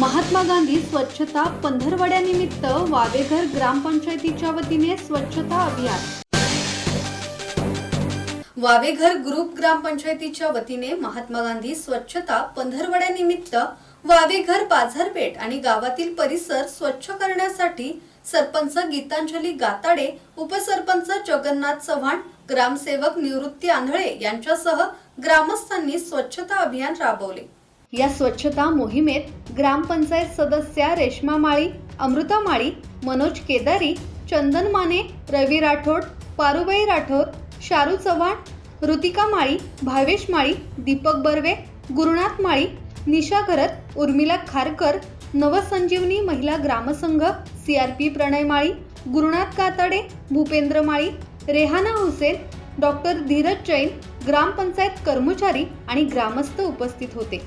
महात्मा गांधी स्वच्छता पंधरवड्यानिमित्त वावेघर ग्रामपंचायतीच्या वतीने स्वच्छता अभियान. वावेघर ग्रुप ग्रामपंचायतीच्या वतीने महात्मा गांधी स्वच्छता पंधरवड्यानिमित्त वावेघर बाजारपेठ आणि गावातील परिसर स्वच्छ करण्यासाठी सरपंच गीतांजली गाताडे उपसरपंच जगन्नाथ चव्हाण ग्रामसेवक निवृत्ती आंधळे यांच्यासह ग्रामस्थांनी स्वच्छता अभियान राबवले. या स्वच्छता मोहिमेत ग्रामपंचायत सदस्या रेश्मा माळी अमृता माळी मनोज केदारी चंदन माने रवी राठोड पारुबाई राठोड शारू चव्हाण ऋतिका माळी भावेश माळी दीपक बर्वे गुरुनाथ माळी निशा घरत उर्मिला खारकर नवसंजीवनी महिला ग्रामसंघ C R P Pranay Mali Gurunath Katde Bhupendra Mali Rehana Hussain doctor Dheeraj Jain ग्रामपंचायत कर्मचारी आणि ग्रामस्थ उपस्थित होते.